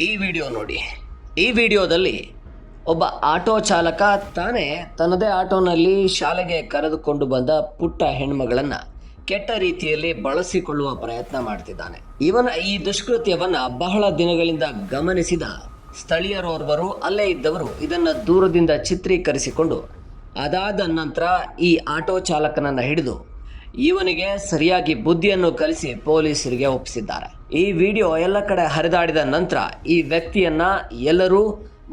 ಈ ವಿಡಿಯೋ ನೋಡಿ. ಈ ವಿಡಿಯೋದಲ್ಲಿ ಒಬ್ಬ ಆಟೋ ಚಾಲಕ ತಾನೇ ತನ್ನದೇ ಆಟೋನಲ್ಲಿ ಶಾಲೆಗೆ ಕರೆದುಕೊಂಡು ಬಂದ ಪುಟ್ಟ ಹೆಣ್ಮಗಳನ್ನು ಕೆಟ್ಟ ರೀತಿಯಲ್ಲಿ ಬಳಸಿಕೊಳ್ಳುವ ಪ್ರಯತ್ನ ಮಾಡ್ತಿದ್ದಾನೆ. ಇವನ ಈ ದುಷ್ಕೃತ್ಯವನ್ನು ಬಹಳ ದಿನಗಳಿಂದ ಗಮನಿಸಿದ ಸ್ಥಳೀಯರೋರ್ವರು, ಅಲ್ಲೇ ಇದ್ದವರು ಇದನ್ನು ದೂರದಿಂದ ಚಿತ್ರೀಕರಿಸಿಕೊಂಡು ಅದಾದ ನಂತರ ಈ ಆಟೋ ಚಾಲಕನನ್ನು ಹಿಡಿದು ಇವನಿಗೆ ಸರಿಯಾಗಿ ಬುದ್ಧಿಯನ್ನು ಕಲಿಸಿ ಪೊಲೀಸರಿಗೆ ಒಪ್ಪಿಸಿದ್ದಾರೆ. ಈ ವಿಡಿಯೋ ಎಲ್ಲ ಕಡೆ ಹರಿದಾಡಿದ ನಂತರ ಈ ವ್ಯಕ್ತಿಯನ್ನ ಎಲ್ಲರೂ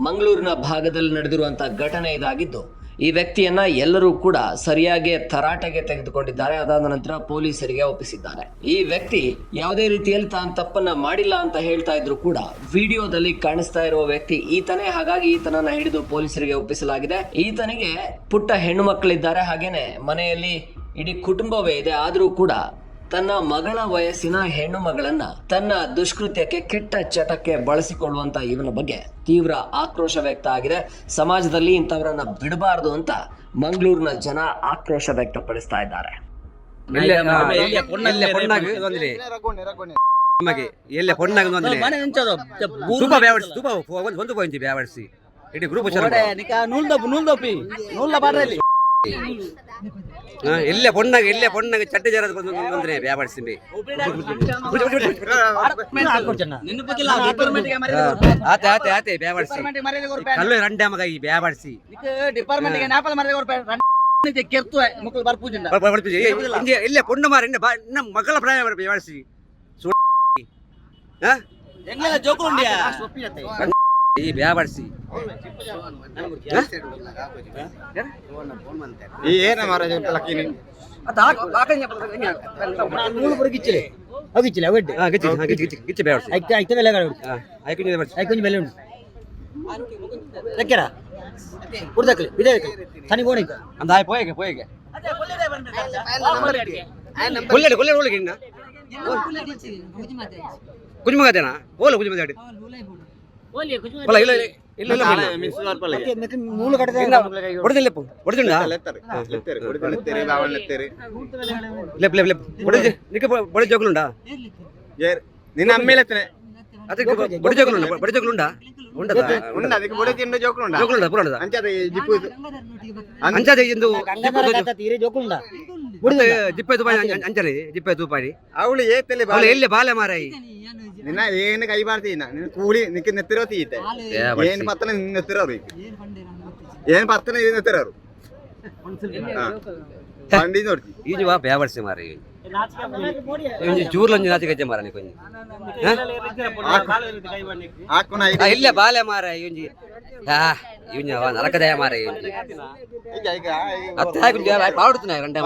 ಮಂಗಳೂರಿನ ಭಾಗದಲ್ಲಿ ನಡೆದಿರುವಂತಹ ಘಟನೆ ಇದಾಗಿದ್ದು, ಈ ವ್ಯಕ್ತಿಯನ್ನ ಎಲ್ಲರೂ ಕೂಡ ಸರಿಯಾಗಿ ತರಾಟೆಗೆ ತೆಗೆದುಕೊಂಡಿದ್ದಾರೆ. ಅದಾದ ನಂತರ ಪೊಲೀಸರಿಗೆ ಒಪ್ಪಿಸಿದ್ದಾರೆ. ಈ ವ್ಯಕ್ತಿ ಯಾವುದೇ ರೀತಿಯಲ್ಲಿ ತಾನು ತಪ್ಪನ್ನ ಮಾಡಿಲ್ಲ ಅಂತ ಹೇಳ್ತಾ ಇದ್ರು ಕೂಡ ವಿಡಿಯೋದಲ್ಲಿ ಕಾಣಿಸ್ತಾ ಇರುವ ವ್ಯಕ್ತಿ ಈತನೇ. ಹಾಗಾಗಿ ಈತನನ್ನ ಹಿಡಿದು ಪೊಲೀಸರಿಗೆ ಒಪ್ಪಿಸಲಾಗಿದೆ. ಈತನಿಗೆ ಪುಟ್ಟ ಹೆಣ್ಣು ಮಕ್ಕಳಿದ್ದಾರೆ. ಹಾಗೇನೆ ಮನೆಯಲ್ಲಿ ಇಡೀ ಕುಟುಂಬವೇ ಇದೆ ಆದರೂ ಕೂಡ ತನ್ನ ಮಗಳ ವಯಸ್ಸಿನ ಹೆಣ್ಣು ಮಗಳನ್ನ ತನ್ನ ದುಷ್ಕೃತ್ಯಕ್ಕೆ ಕೆಟ್ಟ ಚಟಕ್ಕೆ ಬಳಸಿಕೊಳ್ಳುವಂತ ಇವನ ಬಗ್ಗೆ ತೀವ್ರ ಆಕ್ರೋಶ ವ್ಯಕ್ತ ಆಗಿದೆ. ಸಮಾಜದಲ್ಲಿ ಇಂಥವರನ್ನ ಬಿಡಬಾರದು ಅಂತ ಮಂಗಳೂರಿನ ಜನ ಆಕ್ರೋಶ ವ್ಯಕ್ತಪಡಿಸ್ತಾ ಇದ್ದಾರೆ. ಒಂದು ಒಂದು ಪಾಯಿಂಟ್ ಬ್ಯಾವಡ್ಸಿ. ಇಡೀ ಗ್ರೂಪ್ ನಿಕ ನೂಲ್ದಪ್ಪು ನೂಲ್ದಪ್ಪಿ. ನೂಲ್ದ ಬಾಡ್ರಲ್ಲಿ ಎಲ್ಲೇ ಪೊಣ್ಣಾಗ ಎಲ್ಲೇ ಪೊಣ್ಣಾಗ ಚಟ್ಟಿ ಜರ ತೊಂದ್ರೆ ಬ್ಯಾವಡ್ಸಿ ಬಿ ಆತೆ ಆತೆ ಆತೆ ಬ್ಯಾವಡ್ಸಿ ಕಲ್ಲು ರಂಡೆ ಮಗ ಈ ಬ್ಯಾವಡ್ಸಿ ಡಿಪಾರ್ಟ್ಮೆಂಟ್ ನಾಪಲ್ ಮರದ ಕೆರ್ತು ಮಕ್ಕಳು ಬರ್ಪೂಜಿಂದ ಇಲ್ಲೇ ಪೊಣ್ಣು ಮಾರ ನಮ್ಮ ಮಕ್ಕಳ ಪ್ರಾಯ ಬ್ಯಾವಡ್ಸಿ ಎಂಗೆಲ್ಲ ಜೋಕುಂಡಿಯಾ వ్యాపడిసి గిచ్చలే గిచ్చలే ఒకటి గిచ్చి బేవర్సి అయితే అయితే వెళ్ళగలడు అయితే కొంచెం వెళ్ళండి దగ్గర ఇప్పుడు దక్కలే ఇదే తని పోనీ అంత పోయాక పోయాక కొల్లెడు కొల్లెడు కొల్లెడు కుజుమగాదేనా ఓలే కుజుమగాడు ಕುಜುಮಗಾಡಿ ಇಲ್ಲ ಇಲ್ಲ ಇಲ್ಲ ಇಲ್ಲ ಇಲ್ಲ. ನೂಲು ಕಟ್ಟದೆ ಹೊಡೆದಿಲ್ಲ ಹೊಡೆದಿಂಡ ಲೆಪ್ ಲೆಪ್ ಲೆಪ್. ಹೊಡೆದಿ ನಿಕ್ಕೆ ಬಡಿ ನಿನ್ನ ಅಮ್ಮೆ ಲೆತ್ತನೆ ಅದಕ್ಕೆ ಬಡಿ ಜೋಗುಲುಂಡ ಬಡಿ ಜೋಗುಲುಂಡ ಉಂಡದ ಉಂಡ ಅದಕ್ಕೆ ಬುಡ ತಿಂಡು ಜೋಕುಂಡ ಜೋಗುಲುಂಡ ಪುರಾಣದ? ಅಂಚದ ಜಿಪ್ಪು ಅಂಚಾದೆ ಇಂದು ತೀರೆ ಜೋಕುಂಡ ಮತ್ತೆ ಜಿಪ್ಪೆ ತುಪಾಯಿ ಅಂಚನೆ ಜಿಪ್ಪೆ ತುಪಾಯಿ ಅವಳು ಏತಲೆ ಅವಳು ಎಲ್ಲಿ ಬಾಲೆ ಮಾರಾಯಿ ನಿನ್ನ ಏನು ಕೈ ಬಾರ್ತೀನ ನಿನ್ನ ಕೂಲಿ ನಿಕ್ಕ ನೆತ್ತಿರೋ ತೀತೆ ಏನ್ ಪತ್ತನ ನಿನ್ನ ನೆತ್ತಿರೋರು ಏನ್ ಪತ್ತನ ಇದು ನೆತ್ತಿರೋರು ಬಂಡಿ ನೋಡ್ತಿ ಈಜು ಬಾ ಬ್ಯಾವಡ್ಸಿ ಮಾರಾಯಿ கொஞ்சம் ஜூர்ல கொஞ்சம் நாச்சு கச்ச மாறா கொஞ்சம் இல்ல பால மாற இவஞ்சி இவஞ்சி நடக்கதையா மாற இவஞ்சி அத்தா கொஞ்சம் பாவடுத்துனா ரெண்டே